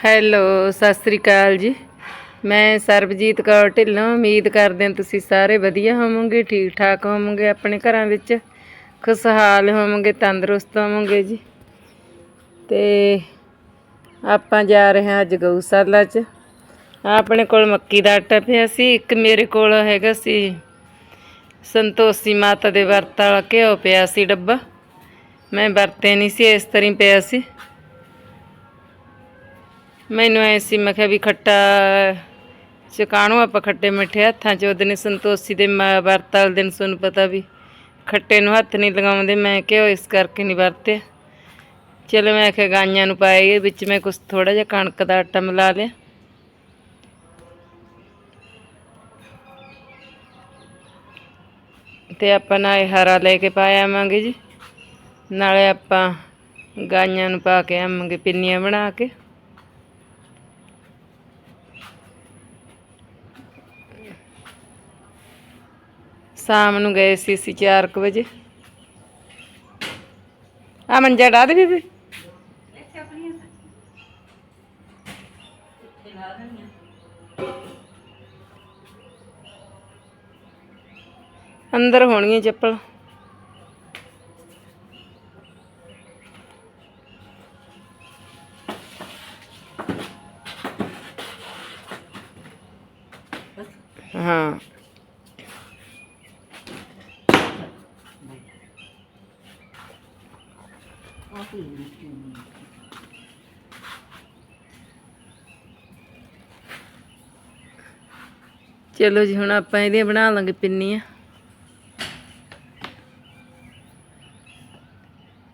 Hello, Sat Sri ਅਕਾਲ ਜੀ। ਮੈਂ ਸਰਬਜੀਤ ਕੌਰ ਢਿੱਲੋਂ, ਉਮੀਦ ਕਰਦੇ ਹਾਂ ਤੁਸੀਂ ਸਾਰੇ ਵਧੀਆ ਹੋਵੋਗੇ ਠੀਕ ਠਾਕ ਹੋਵੋਗੇ ਆਪਣੇ ਘਰਾਂ ਵਿੱਚ। ਖੁਸ਼ਹਾਲ ਹੋਵੋਗੇ, ਤੰਦਰੁਸਤ ਹੋਵੋਗੇ ਜੀ। ਤੇ ਆਪਾਂ ਜਾ ਰਹੇ ਹਾਂ ਅੱਜ ਗਊਸ਼ਾਲਾ 'ਚ। ਆਪਣੇ ਕੋਲ ਮੱਕੀ ਦਾ ਆਟਾ ਪਿਆ ਸੀ, ਇੱਕ ਮੇਰੇ ਕੋਲ ਹੈਗਾ ਸੀ ਸੰਤੋਸ਼ੀ ਮਾਤਾ ਦੇ ਵਰਤ ਵਾਲਾ ਘਿਓ ਪਿਆ ਸੀ ਡੱਬਾ। ਮੈਂ ਵਰਤੇ ਨਹੀਂ ਸੀ, ਇਸ ਤਰ੍ਹਾਂ ਹੀ ਪਿਆ ਸੀ। ਮੈਨੂੰ ਐ ਸੀ, ਮੈਂ ਕਿਹਾ ਵੀ ਖੱਟਾ, ਚਕਾਣੋ ਆਪਾਂ ਖੱਟੇ ਮਿੱਠੇ ਹੱਥਾਂ 'ਚ। ਉਹਦੇ ਨੇ ਸੰਤੋਸ਼ੀ ਦੇ ਮ- ਵਰਤ ਵਾਲੇ ਦਿਨ ਤੁਹਾਨੂੰ ਪਤਾ ਵੀ ਖੱਟੇ ਨੂੰ ਹੱਥ ਨਹੀਂ ਲਗਾਉਂਦੇ। ਮੈਂ ਕਿਹਾ ਇਸ ਕਰਕੇ ਨਹੀਂ ਵਰਤਿਆ। ਚਲੋ ਮੈਂ ਕਿਹਾ ਗਾਈਆਂ ਨੂੰ ਪਾਏ ਵਿੱਚ ਮੈਂ ਕੁਛ ਥੋੜਾ ਜਿਹਾ ਕਣਕ ਦਾ ਆਟਾ ਮਿਲਾ ਲਿਆ। ਤੇ ਆਪਾਂ ਨਾਲੇ ਹਰਾ ਲੈ ਕੇ ਪਾਇਆ ਆਵਾਂਗੇ ਜੀ। ਨਾਲੇ ਆਪਾਂ ਗਾਈਆਂ ਨੂੰ ਪਾ ਕੇ ਆਵਾਂਗੇ ਪਿੰਨੀਆਂ ਬਣਾ ਕੇ। ਸ਼ਾਮ ਨੂੰ ਗਏ ਸੀ ਅਸੀਂ 4:00 ਵਜੇ। ਆ ਮੰਜਾ ਡਾ ਦੇ ਬੀਬੀ। ਅੰਦਰ ਹੈ ਚੱਪਲ। ਹਾਂ। ਚਲੋ ਜੀ, ਹੁਣ ਆਪਾਂ ਇਹਦੀਆਂ ਬਣਾ ਲਾਂਗੇ ਪਿੰਨੀਆਂ।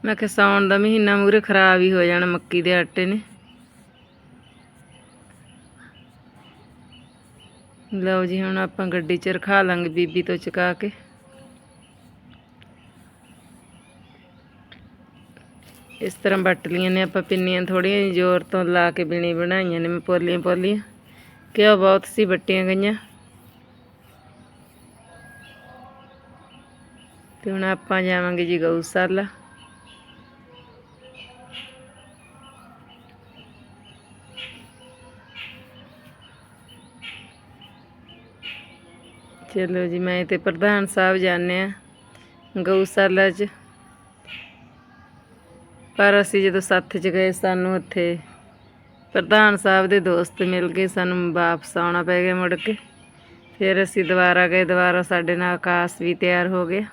ਮੈਂ ਕਿਹਾ ਸਾਉਣ ਦਾ ਮਹੀਨਾ ਮੂਰੇ ਖਰਾਬ ਹੀ ਹੋ ਜਾਣਾ, ਮੱਕੀ ਦੇ ਆਟੇ ਨੇ। ਲਓ ਜੀ, ਹੁਣ ਆਪਾਂ ਗੱਡੀ 'ਚ ਰਖਾ ਲਾਂਗੇ ਬੀਬੀ ਤੋਂ ਚੁਕਾ ਕੇ। ਇਸ ਤਰ੍ਹਾਂ ਵੱਟ ਲੀਆਂ ਨੇ, ਆਪਾਂ ਪਿੰਨੀਆਂ ਥੋੜੀਆਂ ਜ਼ੋਰ ਤੋਂ ਲਾ ਕੇ ਬਿਣੀ ਬਣਾਈਆਂ ਨੇ, ਮੈਂ ਪੋਲੀਆਂ ਪੋਲੀਆਂ। ਕਿਉਂ ਬਹੁਤ ਸੀ, ਵੱਟੀਆਂ ਗਈਆਂ। ਤੇ ਹੁਣ ਆਪਾਂ ਜਾਵਾਂਗੇ ਜੀ ਗਊਸ਼ਾਲਾ। ਚਲੋ ਜੀ, ਮੈਂ ਤੇ ਪ੍ਰਧਾਨ ਸਾਹਿਬ ਜਾਂਦੇ ਆ ਗਊਸ਼ਾਲਾ 'ਚ। ਪਰ ਅਸੀਂ ਜਦੋਂ ਸੱਥ 'ਚ ਗਏ, ਸਾਨੂੰ ਉੱਥੇ ਪ੍ਰਧਾਨ ਸਾਹਿਬ ਦੇ ਦੋਸਤ ਮਿਲ ਗਏ, ਸਾਨੂੰ ਵਾਪਸ ਆਉਣਾ ਪੈ ਗਿਆ ਮੁੜ ਕੇ। ਫਿਰ ਅਸੀਂ ਦੁਬਾਰਾ ਗਏ, ਦੁਬਾਰਾ ਸਾਡੇ ਨਾਲ ਆਕਾਸ਼ ਵੀ ਤਿਆਰ ਹੋ ਗਿਆ।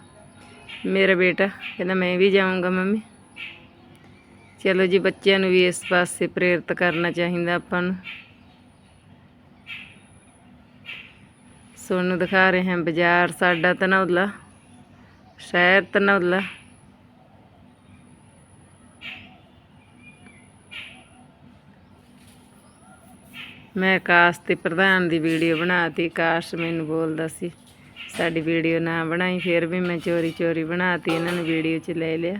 ਮੇਰਾ ਬੇਟਾ ਕਹਿੰਦਾ, ਮੈਂ ਵੀ ਜਾਊਂਗਾ ਮੰਮੀ। ਚਲੋ ਜੀ, ਬੱਚਿਆਂ ਨੂੰ ਵੀ ਇਸ ਪਾਸੇ ਪ੍ਰੇਰਿਤ ਕਰਨਾ ਚਾਹੀਦਾ ਆਪਾਂ ਨੂੰ। ਤੁਹਾਨੂੰ ਦਿਖਾ ਰਹੇ ਹਾਂ ਬਾਜ਼ਾਰ, ਸਾਡਾ ਧਨੌਲਾ, ਸ਼ਹਿਰ ਧਨੌਲਾ। ਮੈਂ ਆਕਾਸ਼ ਤੇ ਪ੍ਰਧਾਨ ਦੀ ਵੀਡੀਓ ਬਣਾਤੀ। ਆਕਾਸ਼ ਮੈਨੂੰ ਬੋਲਦਾ ਸੀ, ਸਾਡੀ ਵੀਡੀਓ ਨਾ ਬਣਾਈ, ਫਿਰ ਵੀ ਮੈਂ ਚੋਰੀ ਚੋਰੀ ਬਣਾਤੀ, ਇਹਨਾਂ ਨੂੰ ਵੀਡੀਓ 'ਚ ਲੈ ਲਿਆ।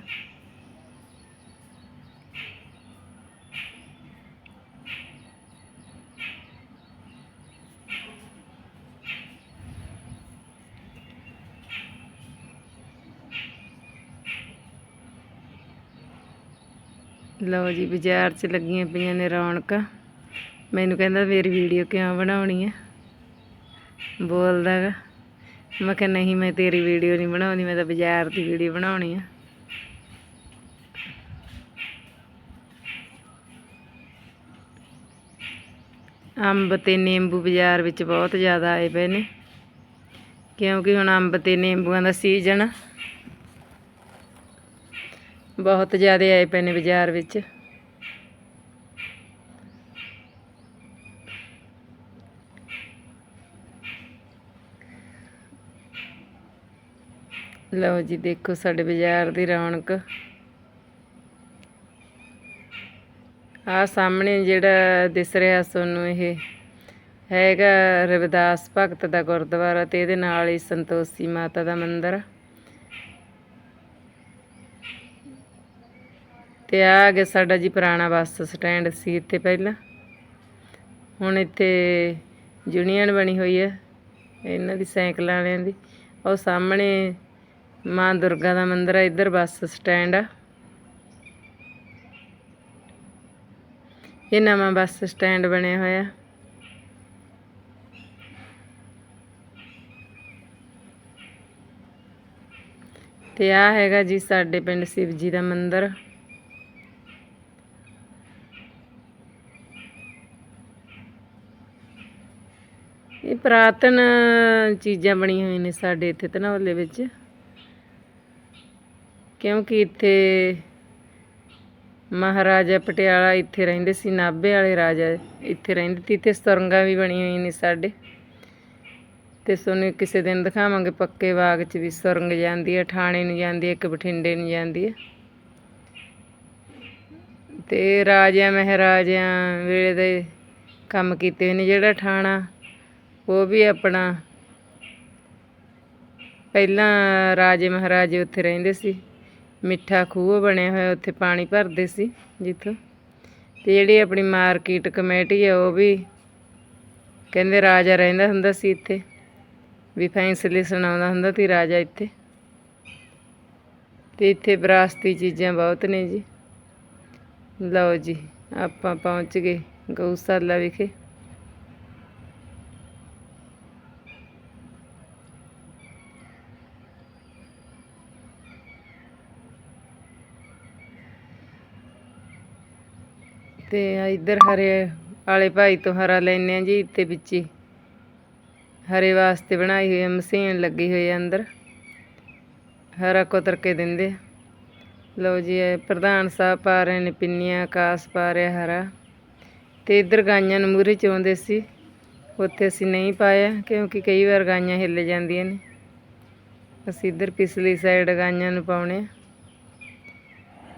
ਲਓ ਜੀ, ਬਾਜ਼ਾਰ 'ਚ ਲੱਗੀਆਂ ਪਈਆਂ ਨੇ ਰੌਣਕਾਂ। ਮੈਨੂੰ ਕਹਿੰਦਾ ਮੇਰੀ ਵੀਡੀਓ ਕਿਉਂ ਬਣਾਉਣੀ ਹੈ ਬੋਲਦਾ ਗਾ ਮੈਂ ਕਿਹਾ ਨਹੀਂ, ਮੈਂ ਤੇਰੀ ਵੀਡੀਓ ਨਹੀਂ ਬਣਾਉਣੀ, ਮੈਂ ਤਾਂ ਬਾਜ਼ਾਰ ਦੀ ਵੀਡੀਓ ਬਣਾਉਣੀ ਆ। ਅੰਬ ਤੇ ਨਿੰਬੂ ਬਾਜ਼ਾਰ ਵਿੱਚ ਬਹੁਤ ਜ਼ਿਆਦਾ ਆਏ ਪਏ ਨੇ। ਕਿਉਂਕਿ ਹੁਣ ਅੰਬ ਤੇ ਨਿੰਬੂਆਂ ਦਾ ਸੀਜ਼ਨ ਬਹੁਤ ਜ਼ਿਆਦਾ ਆਏ ਪਏ ਨੇ ਬਾਜ਼ਾਰ ਵਿੱਚ। ਲਓ ਜੀ, ਦੇਖੋ ਸਾਡੇ ਬਾਜ਼ਾਰ ਦੀ ਰੌਣਕ। ਆ ਸਾਹਮਣੇ ਜਿਹੜਾ ਦਿਸ ਰਿਹਾ ਤੁਹਾਨੂੰ ਇਹ, ਹੈਗਾ ਰਵਿਦਾਸ ਭਗਤ ਦਾ ਗੁਰਦੁਆਰਾ ਤੇ ਇਹਦੇ ਨਾਲ ਹੀ ਸੰਤੋਸ਼ੀ ਮਾਤਾ ਦਾ ਮੰਦਿਰ। ਆ ਤੇ ਆ ਗਿਆ ਸਾਡਾ ਜੀ ਪੁਰਾਣਾ ਬੱਸ ਸਟੈਂਡ ਸੀ ਇੱਥੇ ਪਹਿਲਾਂ। ਹੁਣ ਇੱਥੇ ਯੂਨੀਅਨ ਬਣੀ ਹੋਈ ਹੈ, ਇਹਨਾਂ ਦੀ ਸਾਈਕਲਾਂ ਵਾਲਿਆਂ ਦੀ। ਉਹ ਸਾਹਮਣੇ ਮਾਂ ਦੁਰਗਾ ਦਾ ਮੰਦਿਰ ਆ, ਇੱਧਰ ਬੱਸ ਸਟੈਂਡ ਆ। ਇਹ ਨਵਾਂ ਬੱਸ ਸਟੈਂਡ ਬਣਿਆ ਹੋਇਆ। ਤੇ ਆ ਹੈਗਾ ਜੀ ਸਾਡੇ ਪਿੰਡ ਸ਼ਿਵ ਜੀ ਦਾ ਮੰਦਿਰ। ਇਹ ਪ੍ਰਾਤਨ ਚੀਜ਼ਾਂ ਬਣੀਆਂ ਹੋਈਆਂ ਨੇ ਸਾਡੇ ਇੱਥੇ ਧਨੌਲੇ ਵਿੱਚ। ਕਿਉਂਕਿ ਇੱਥੇ ਮਹਾਰਾਜਾ ਪਟਿਆਲਾ ਇੱਥੇ ਰਹਿੰਦੇ ਸੀ, ਨਾਭੇ ਵਾਲੇ ਰਾਜਾ ਇੱਥੇ ਰਹਿੰਦੇ ਸੀ, ਇੱਥੇ ਸੁਰੰਗਾਂ ਵੀ ਬਣੀਆਂ ਹੋਈਆਂ ਨੇ ਸਾਡੇ। ਤੇ ਤੁਹਾਨੂੰ ਕਿਸੇ ਦਿਨ ਦਿਖਾਵਾਂਗੇ ਪੱਕੇ ਬਾਗ 'ਚ ਵੀ ਸੁਰੰਗ ਜਾਂਦੀ ਹੈ ਠਾਣੇ ਨੂੰ ਜਾਂਦੀ ਹੈ ਇੱਕ ਬਠਿੰਡੇ ਨੂੰ ਜਾਂਦੀ ਹੈ ਤੇ ਰਾਜਿਆਂ ਮਹਾਰਾਜਿਆਂ ਵੇਲੇ ਦੇ ਕੰਮ ਕੀਤੇ ਹੋਏ ਨੇ ਜਿਹੜਾ ਠਾਣਾ, ਉਹ ਵੀ ਆਪਣਾ ਪਹਿਲਾਂ ਰਾਜੇ ਮਹਾਰਾਜੇ ਉੱਥੇ ਰਹਿੰਦੇ ਸੀ। ਮਿੱਠਾ ਖੂਹ ਬਣਿਆ ਹੋਇਆ, ਉੱਥੇ ਪਾਣੀ ਭਰਦੇ ਸੀ ਜਿੱਥੋਂ। ਤੇ ਜਿਹੜੀ ਆਪਣੀ ਮਾਰਕੀਟ ਕਮੇਟੀ ਹੈ ਉਹ ਵੀ ਕਹਿੰਦੇ ਰਾਜਾ ਰਹਿੰਦਾ ਹੁੰਦਾ ਸੀ ਇੱਥੇ। ਵੀ ਫੈਸਲੇ ਸੁਣਾਉਂਦਾ ਹੁੰਦਾ ਸੀ ਰਾਜਾ ਇੱਥੇ। ਤੇ ਇੱਥੇ ਵਿਰਾਸਤੀ ਚੀਜ਼ਾਂ ਬਹੁਤ ਨੇ ਜੀ। ਲਓ ਜੀ, ਆਪਾਂ ਪਹੁੰਚ ਗਏ ਗਊਸ਼ਾਲਾ ਵਿਖੇ ਤੇ ਇੱਧਰ ਹਰੇ ਵਾਲੇ ਭਾਈ ਤੋਂ ਹਰਾ ਲੈਨੇ ਆ ਜੀ, ਇੱਥੇ ਵਿੱਚ ਹੀ। ਹਰੇ ਵਾਸਤੇ ਬਣਾਈ ਹੋਈ ਹੈ ਮਸ਼ੀਨ ਲੱਗੀ ਹੋਈ ਹੈ ਅੰਦਰ। ਹਰਾ ਕੁਤਰ ਕੇ ਦਿੰਦੇ ਲਓ ਜੀ, ਇਹ ਪ੍ਰਧਾਨ ਸਾਹਿਬ ਪਾ ਰਹੇ ਨੇ, ਪਿੰਨੀਆਂ ਕਾਸ ਪਾ ਰਿਹਾ ਹਰਾ। ਤੇ ਇੱਧਰ ਗਾਈਆਂ ਨੂੰ ਮੂਹਰੇ ਚਾਉਂਦੇ ਸੀ। ਉੱਥੇ ਅਸੀਂ ਨਹੀਂ ਪਾਇਆ, ਕਿਉਂਕਿ ਕਈ ਵਾਰ ਗਾਈਆਂ ਹਿੱਲ ਜਾਂਦੀਆਂ ਨੇ। ਅਸੀਂ ਇੱਧਰ ਪਿਛਲੀ ਸਾਈਡ ਗਾਈਆਂ ਨੂੰ ਪਾਉਣੇ ਆ।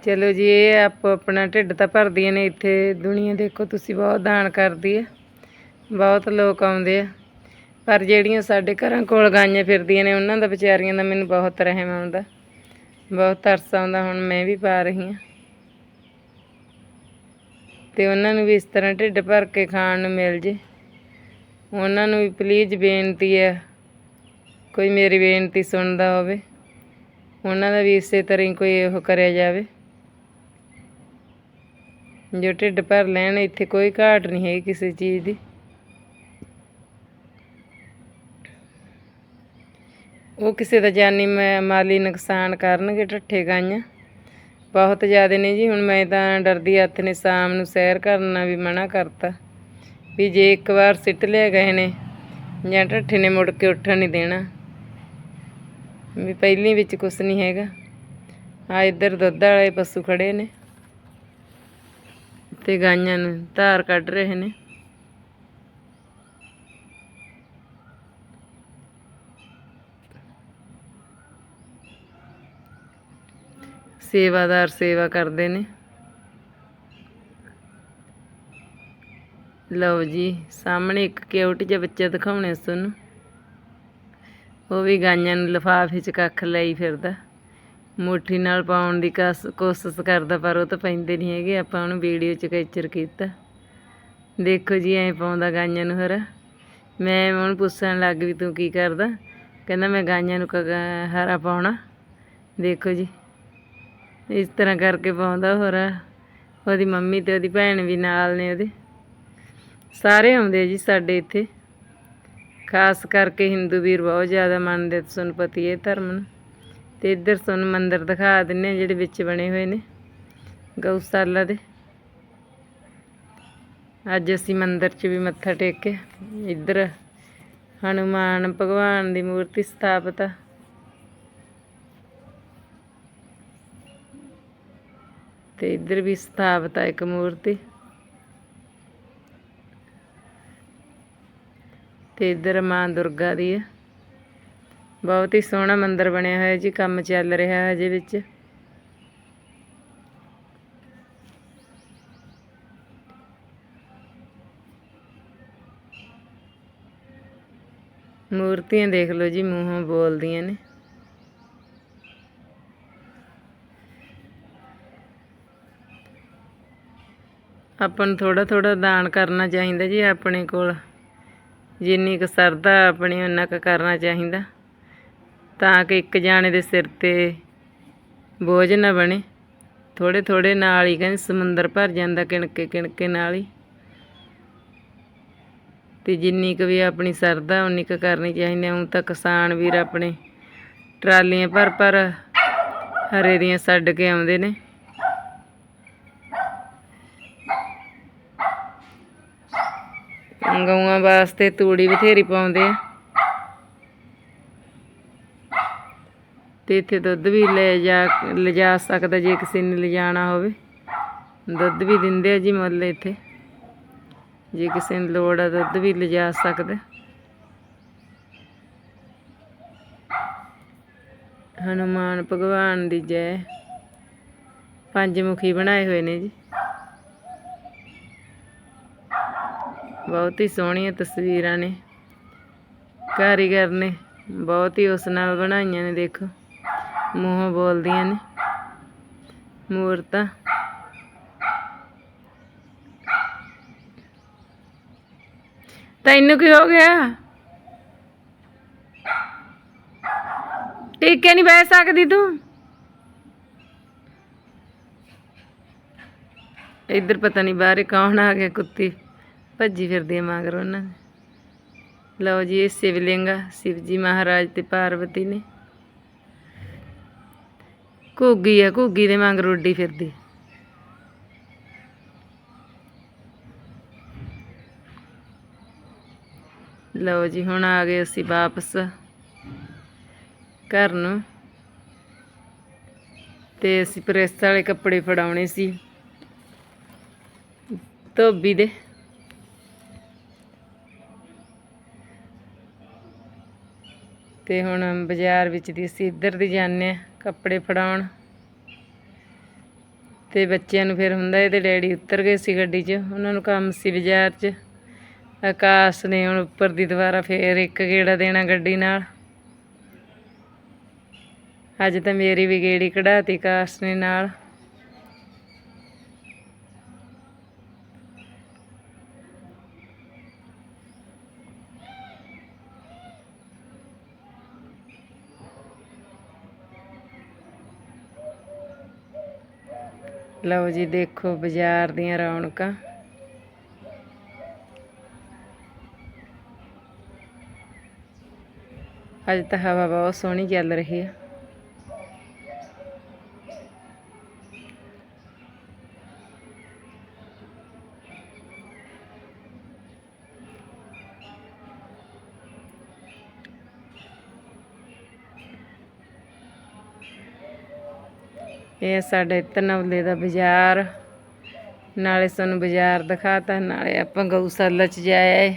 ਚਲੋ ਜੀ, ਇਹ ਆਪੋ ਆਪਣਾ ਢਿੱਡ ਤਾਂ ਭਰਦੀਆਂ ਨੇ ਇੱਥੇ। ਦੁਨੀਆ ਦੇਖੋ ਤੁਸੀਂ, ਬਹੁਤ ਦਾਨ ਕਰਦੀ ਹੈ ਬਹੁਤ ਲੋਕ ਆਉਂਦੇ ਆ। ਪਰ ਜਿਹੜੀਆਂ ਸਾਡੇ ਘਰਾਂ ਕੋਲ ਗਾਈਆਂ ਫਿਰਦੀਆਂ ਨੇ, ਉਹਨਾਂ ਦਾ ਵਿਚਾਰੀਆਂ ਦਾ ਮੈਨੂੰ ਬਹੁਤ ਰਹਿਮ ਆਉਂਦਾ। ਬਹੁਤ ਤਰਸ ਆਉਂਦਾ, ਹੁਣ ਮੈਂ ਵੀ ਪਾ ਰਹੀ ਹਾਂ। ਤੇ ਉਹਨਾਂ ਨੂੰ ਵੀ ਇਸ ਤਰ੍ਹਾਂ ਢਿੱਡ ਭਰ ਕੇ ਖਾਣ ਨੂੰ ਮਿਲ ਜੇ। ਉਹਨਾਂ ਨੂੰ ਵੀ ਪਲੀਜ਼ ਬੇਨਤੀ ਹੈ, ਕੋਈ ਮੇਰੀ ਬੇਨਤੀ ਸੁਣਦਾ ਹੋਵੇ। ਉਹਨਾਂ ਦਾ ਵੀ ਇਸੇ ਤਰ੍ਹਾਂ ਹੀ ਕੋਈ ਉਹ ਕਰਿਆ ਜਾਵੇ। ਜੋ ਢਿੱਡ ਭਰ ਲੈਣ, ਇੱਥੇ ਕੋਈ ਘਾਟ ਨਹੀਂ ਹੈ ਕਿਸੇ ਚੀਜ਼ ਦੀ। ਉਹ ਕਿਸੇ ਦਾ ਜਾਨੀ ਮਾ- ਮਾਲੀ ਨੁਕਸਾਨ ਕਰਨਗੇ ਢੱਠੇ ਗਾਈਆਂ। ਬਹੁਤ ਜ਼ਿਆਦਾ ਨੇ ਜੀ, ਹੁਣ ਮੈਂ ਤਾਂ ਡਰਦੀ ਹੱਥ ਨੇ ਸ਼ਾਮ ਨੂੰ ਸੈਰ ਕਰਨਾ ਵੀ ਮਨਾ ਕਰਤਾ। ਵੀ ਜੇ ਇੱਕ ਵਾਰ ਸਿੱਟ ਲਿਆ ਗਏ ਨੇ, ਜਾਂ ਢੱਠੇ ਨੇ ਮੁੜ ਕੇ ਉੱਠਣ ਨਹੀਂ ਦੇਣਾ। ਵੀ ਪਹਿਲੀ ਵਿੱਚ ਕੁਛ ਨਹੀਂ ਹੈਗਾ। ਆ ਇੱਧਰ ਦੁੱਧ ਵਾਲੇ ਪਸ਼ੂ ਖੜੇ ਨੇ। ਤੇ ਗਾਈਆਂ ਨੂੰ ਧਾਰ ਕੱਢ ਰਹੇ ਨੇ। ਸੇਵਾਦਾਰ ਸੇਵਾ ਕਰਦੇ ਨੇ। ਲਓ ਜੀ, ਸਾਹਮਣੇ ਇੱਕ ਕਿਊਟ ਜਿਹਾ ਬੱਚਾ ਦਿਖਾਉਣੇ ਤੁਹਾਨੂੰ। ਉਹ ਵੀ ਗਾਈਆਂ ਨੂੰ ਲਿਫਾਫੇ 'ਚ ਕੱਖ ਲਈ ਫਿਰਦਾ। ਮੁੱਠੀ ਨਾਲ ਪਾਉਣ ਦੀ ਕਸ- ਕੋਸ਼ਿਸ਼ ਕਰਦਾ, ਪਰ ਉਹ ਤਾਂ ਪੈਂਦੇ ਨਹੀਂ ਹੈਗੇ। ਆਪਾਂ ਉਹਨੂੰ ਵੀਡੀਓ 'ਚ ਕੈਪਚਰ ਕੀਤਾ। ਦੇਖੋ ਜੀ, ਐਂ ਪਾਉਂਦਾ ਗਾਈਆਂ ਨੂੰ ਹਰਾ। ਮੈਂ ਉਹਨੂੰ ਪੁੱਛਣ ਲੱਗ ਵੀ ਤੂੰ ਕੀ ਕਰਦਾ? ਕਹਿੰਦਾ, ਮੈਂ ਗਾਈਆਂ ਨੂੰ ਕ- ਹਰਾ ਪਾਉਣਾ। ਦੇਖੋ ਜੀ। ਇਸ ਤਰ੍ਹਾਂ ਕਰਕੇ ਪਾਉਂਦਾ ਹੋਰ। ਉਹਦੀ ਮੰਮੀ ਤੇ ਉਹਦੀ ਭੈਣ ਵੀ ਨਾਲ ਨੇ ਉਹਦੇ। ਸਾਰੇ ਆਉਂਦੇ ਆ ਜੀ ਸਾਡੇ ਇੱਥੇ। ਖਾਸ ਕਰਕੇ ਹਿੰਦੂ ਵੀਰ ਬਹੁਤ ਜ਼ਿਆਦਾ ਮੰਨਦੇ ਤੁਹਾਨੂੰ ਪਤੀ ਇਹ ਧਰਮ ਨੂੰ। ਤੇ ਇੱਧਰ ਤੁਹਾਨੂੰ ਮੰਦਰ ਦਿਖਾ ਦਿੰਨੇ ਆ ਜਿਹੜੇ ਵਿੱਚ ਬਣੇ ਹੋਏ ਨੇ, ਗਊਸ਼ਾਲਾ ਦੇ। ਅੱਜ ਅਸੀਂ ਮੰਦਰ 'ਚ ਵੀ ਮੱਥਾ ਟੇਕਿਆ। ਇੱਧਰ ਹਨੂਮਾਨ ਭਗਵਾਨ ਦੀ ਮੂਰਤੀ ਸਥਾਪਿਤ ਆ। ਤੇ ਇੱਧਰ ਵੀ ਸਥਾਪਿਤ ਆ ਇੱਕ ਮੂਰਤੀ। ਤੇ ਇੱਧਰ ਮਾਂ ਦੁਰਗਾ ਦੀ ਹੈ ਬਹੁਤ ਹੀ ਸੋਹਣਾ ਮੰਦਿਰ ਬਣਿਆ ਹੋਇਆ ਜੀ, ਕੰਮ ਚੱਲ ਰਿਹਾ ਹੈ ਅਜੇ ਵਿੱਚ। ਮੂਰਤੀਆਂ ਦੇਖ ਲਓ ਜੀ, ਮੂੰਹੋਂ ਬੋਲਦੀਆਂ ਨੇ। ਆਪਾਂ ਨੂੰ ਥੋੜਾ ਥੋੜਾ ਦਾਨ ਕਰਨਾ ਚਾਹੀਦਾ ਜੀ ਆਪਣੇ ਕੋਲ। ਜਿੰਨੀ ਕੁ ਸਰਦਾ ਆਪਣੀ ਉਹਨਾਂ ਕੁ ਕਰਨਾ ਚਾਹੀਦਾ। ਤਾਂ ਕਿ ਇੱਕ ਜਾਣੇ ਦੇ ਸਿਰ ਤੇ ਬੋਝ ਨਾ ਬਣੇ। ਥੋੜੇ ਥੋੜੇ ਨਾਲ ਹੀ ਕਹਿੰਦੇ ਸਮੁੰਦਰ ਭਰ ਜਾਂਦਾ ਕਿਣਕੇ ਕਿਣਕੇ ਨਾਲ ਹੀ। ਤੇ ਜਿੰਨੀ ਕੁ ਵੀ ਆਪਣੀ ਸਰਦਾ, ਉਨੀ ਕੁ ਕਰਨੀ ਚਾਹੀਦੀ ਹੁਣ ਤਾਂ ਕਿਸਾਨ ਵੀਰ ਆਪਣੇ ਟਰਾਲੀਆਂ ਭਰ ਭਰ ਹਰੇ ਦੀਆਂ ਛੱਡ ਕੇ ਆਉਂਦੇ ਨੇ। ਗਊਆਂ ਵਾਸਤੇ ਤੂੜੀ ਬਥੇਰੀ ਪਾਉਂਦੇ ਆ। ਤੇ ਇੱਥੇ ਦੁੱਧ ਵੀ ਲੈ ਜਾ, ਲਿਜਾ ਸਕਦਾ ਜੇ ਕਿਸੇ ਨੇ ਲਿਜਾਣਾ ਹੋਵੇ। ਦੁੱਧ ਵੀ ਦਿੰਦੇ ਆ ਜੀ ਮੁੱਲ ਇੱਥੇ। ਜੇ ਕਿਸੇ ਨੂੰ ਲੋੜ ਆ ਦੁੱਧ ਵੀ ਲਿਜਾ ਸਕਦਾ। ਹਨੂਮਾਨ ਭਗਵਾਨ ਦੀ ਜੈ। ਪੰਜ ਮੁਖੀ ਬਣਾਏ ਹੋਏ ਨੇ ਜੀ। ਬਹੁਤ ਹੀ ਸੋਹਣੀਆਂ ਤਸਵੀਰਾਂ ਨੇ। ਕਾਰੀਗਰ ਨੇ। ਬਹੁਤ ਹੀ ਉਸ ਨਾਲ ਬਣਾਈਆਂ ਨੇ, ਦੇਖੋ। ਮੂੰਹੋਂ ਬੋਲਦੀਆਂ ਨੇ। ਮੂਰਤਾਂ। ਤੈਨੂੰ ਕੀ ਹੋ ਗਿਆ? ਟਿੱਕੇ ਨਹੀਂ ਬਹਿ ਸਕਦੀ ਤੂੰ। ਇੱਧਰ ਪਤਾ ਨਹੀਂ ਬਾਹਰ ਕੌਣ ਆ ਗਿਆ ਕੁੱਤੀ। ਭੱਜੀ ਫਿਰਦੀ ਆ ਮਗਰ ਉਹਨਾਂ ਲਓ ਜੀ, ਇਹ ਸ਼ਿਵਲਿੰਗ ਆ। ਸ਼ਿਵ ਮਹਾਰਾਜ ਤੇ ਪਾਰਵਤੀ ਨੇ। ਘੁੱਗੀ ਆ, ਘੁੱਗੀ ਦੇ ਮਗਰ ਉੱਡੀ ਫਿਰਦੀ। ਲਓ ਜੀ, ਹੁਣ ਆ ਗਏ ਅਸੀਂ ਵਾਪਸ ਘਰ ਨੂੰ। ਤੇ ਅਸੀਂ ਪ੍ਰੈਸ ਵਾਲੇ ਕੱਪੜੇ ਫੜਾਉਣੇ ਸੀ। ਧੋਬੀ ਦੇ। ਤੇ ਹੁਣ ਬਾਜ਼ਾਰ ਵਿੱਚ ਦੀ ਅਸੀਂ ਇੱਧਰ ਦੀ ਜਾਂਦੇ ਆ ਕੱਪੜੇ ਫੜਾਉਣ। ਤੇ ਬੱਚਿਆਂ ਨੂੰ ਫਿਰ ਹੁੰਦਾ ਇਹਦੇ ਡੈਡੀ ਉੱਤਰ ਗਏ ਸੀ ਗੱਡੀ 'ਚ, ਉਹਨਾਂ ਨੂੰ ਕੰਮ ਸੀ ਬਾਜ਼ਾਰ 'ਚ। ਆਕਾਸ਼ ਨੇ ਹੁਣ ਉੱਪਰ ਦੀ ਦੁਬਾਰਾ ਫੇਰ ਇੱਕ ਗੇੜਾ ਦੇਣਾ ਗੱਡੀ ਨਾਲ। ਅੱਜ ਤਾਂ ਮੇਰੀ ਵੀ ਗੇੜੀ ਕਢਾਤੀ ਆਕਾਸ਼ ਨੇ ਨਾਲ। ਲਓ ਜੀ ਦੇਖੋ ਬਾਜ਼ਾਰ ਦੀਆਂ ਰੌਣਕਾਂ। ਅੱਜ ਤਾਂ ਹਵਾ ਬਹੁਤ ਸੋਹਣੀ ਚੱਲ ਰਹੀ ਹੈ ਇਹ ਸਾਡੇ ਧਨੌਲੇ ਦਾ ਬਾਜ਼ਾਰ। ਨਾਲੇ ਸਾਨੂੰ ਬਾਜ਼ਾਰ ਦਿਖਾਤਾ, ਨਾਲੇ ਆਪਾਂ ਗਊਸ਼ਾਲਾ ਚ ਜਾਏ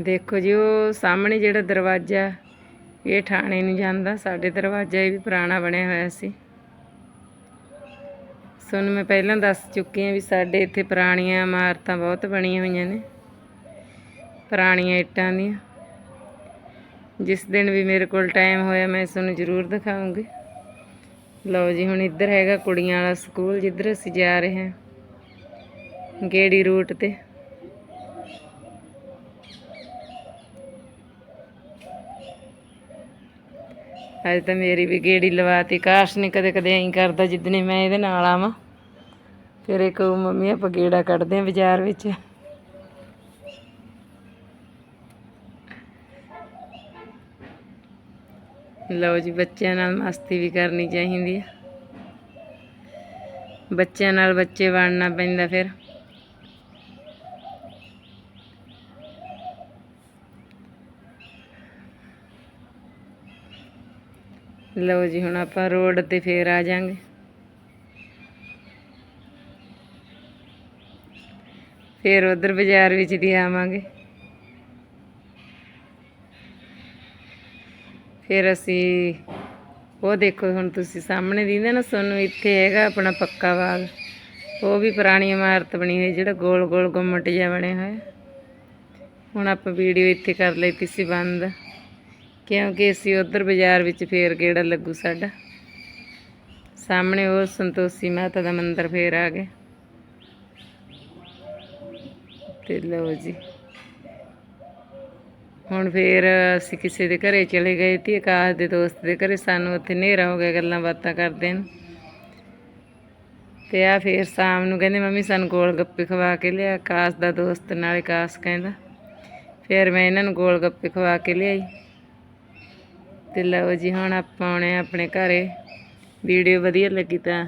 ਦੇਖੋ ਜੀ, ਉਹ ਸਾਹਮਣੇ ਜਿਹੜਾ ਦਰਵਾਜ਼ਾ, ਇਹ ਠਾਣੇ ਨੂੰ ਜਾਂਦਾ, ਸਾਡੇ ਦਰਵਾਜ਼ਾ ਇਹ ਵੀ ਪੁਰਾਣਾ ਬਣਿਆ ਹੋਇਆ ਸੀ। ਤੁਹਾਨੂੰ ਮੈਂ ਪਹਿਲਾਂ ਦੱਸ ਚੁੱਕੀ ਹਾਂ ਵੀ ਸਾਡੇ ਇੱਥੇ ਪੁਰਾਣੀਆਂ ਇਮਾਰਤਾਂ ਬਹੁਤ ਬਣੀਆਂ ਹੋਈਆਂ ਨੇ। ਪੁਰਾਣੀਆਂ ਇੱਟਾਂ ਦੀਆਂ। ਜਿਸ ਦਿਨ ਵੀ ਮੇਰੇ ਕੋਲ ਟਾਈਮ ਹੋਇਆ, ਮੈਂ ਇਸ ਨੂੰ ਜ਼ਰੂਰ ਦਿਖਾਉਂਗੀ। ਲਓ ਜੀ, ਹੁਣ ਇੱਧਰ ਹੈਗਾ ਕੁੜੀਆਂ ਵਾਲਾ ਸਕੂਲ, ਜਿੱਧਰ ਅਸੀਂ ਜਾ ਰਹੇ ਹਾਂ। ਗੇੜੀ ਰੂਟ ਤੇ। ਅੱਜ ਤਾਂ ਮੇਰੀ ਵੀ ਗੇੜੀ ਲਵਾਤੀ। ਕਾਸ਼ ਨੇ ਕਦੇ ਕਦੇ ਐਂ ਕਰਦਾ ਜਿੱਦਨੇ ਮੈਂ ਇਹਦੇ ਨਾਲ ਆਵਾਂ। ਫਿਰ ਇੱਕ ਮੰਮੀ ਆਪਾਂ ਗੇੜਾ ਕੱਢਦੇ ਆਂ ਬਾਜ਼ਾਰ ਵਿੱਚ। ਲਓ ਜੀ, ਬੱਚਿਆਂ ਨਾਲ ਮਸਤੀ ਵੀ ਕਰਨੀ ਚਾਹੀਦੀ ਹੈ ਬੱਚਿਆਂ ਨਾਲ ਬੱਚੇ ਬਣਨਾ ਪੈਂਦਾ ਫਿਰ। ਲਓ ਜੀ, ਹੁਣ ਆਪਾਂ ਰੋਡ ਤੇ ਫੇਰ ਆ ਜਾਾਂਗੇ। ਫੇਰ ਉਧਰ ਬਾਜ਼ਾਰ ਵਿੱਚ ਦੀ ਆਵਾਂਗੇ। ਫਿਰ ਅਸੀਂ ਉਹ ਦੇਖੋ ਹੁਣ ਤੁਸੀਂ ਸਾਹਮਣੇ ਦਿੰਦੇ ਨਾ ਤੁਹਾਨੂੰ ਇੱਥੇ ਹੈਗਾ ਆਪਣਾ ਪੱਕਾ ਬਾਗ। ਉਹ ਵੀ ਪੁਰਾਣੀ ਇਮਾਰਤ ਬਣੀ ਹੋਈ, ਜਿਹੜਾ ਗੋਲ ਗੋਲ ਗੁੰਮਟ ਜਿਹਾ ਬਣਿਆ ਹੋਇਆ। ਹੁਣ ਆਪਾਂ ਵੀਡੀਓ ਇੱਥੇ ਕਰ ਲਈ ਸੀ ਬੰਦ। ਕਿਉਂਕਿ ਅਸੀਂ ਉਧਰ ਬਾਜ਼ਾਰ ਵਿੱਚ ਫੇਰ ਗੇੜਾ ਲੱਗੂ ਸਾਡਾ। ਸਾਹਮਣੇ ਉਹ ਸੰਤੋਸ਼ੀ ਮਾਤਾ ਦਾ ਮੰਦਿਰ ਫੇਰ ਆ ਗਏ। ਤੇ ਲਓ ਜੀ। ਹੁਣ ਫੇਰ ਅਸੀਂ ਕਿਸੇ ਦੇ ਘਰੇ ਚਲੇ ਗਏ ਤੀ ਆਕਾਸ਼ ਦੇ ਦੋਸਤ ਦੇ ਘਰੇ ਸਾਨੂੰ ਉੱਥੇ ਹਨੇਰਾ ਹੋ ਗਿਆ, ਗੱਲਾਂ ਬਾਤਾਂ ਕਰਦੇ ਨੂੰ। ਤੇ ਆ ਫੇਰ ਸ਼ਾਮ ਨੂੰ ਕਹਿੰਦੇ, ਮੰਮੀ ਸਾਨੂੰ ਗੋਲ ਗੱਪੇ ਖਵਾ ਕੇ ਲਿਆ। ਆਕਾਸ਼ ਦਾ ਦੋਸਤ ਨਾਲ ਆਕਾਸ਼ ਕਹਿੰਦਾ, ਫਿਰ ਮੈਂ ਇਹਨਾਂ ਨੂੰ ਗੋਲ ਗੱਪੇ ਖਵਾ ਕੇ ਲਿਆਈ। ਤੇ ਲਓ ਜੀ, ਹੁਣ ਆਪਾਂ ਆਉਣੇ ਆ ਆਪਣੇ ਘਰੇ। ਵੀਡੀਓ ਵਧੀਆ ਲੱਗੀ ਤਾਂ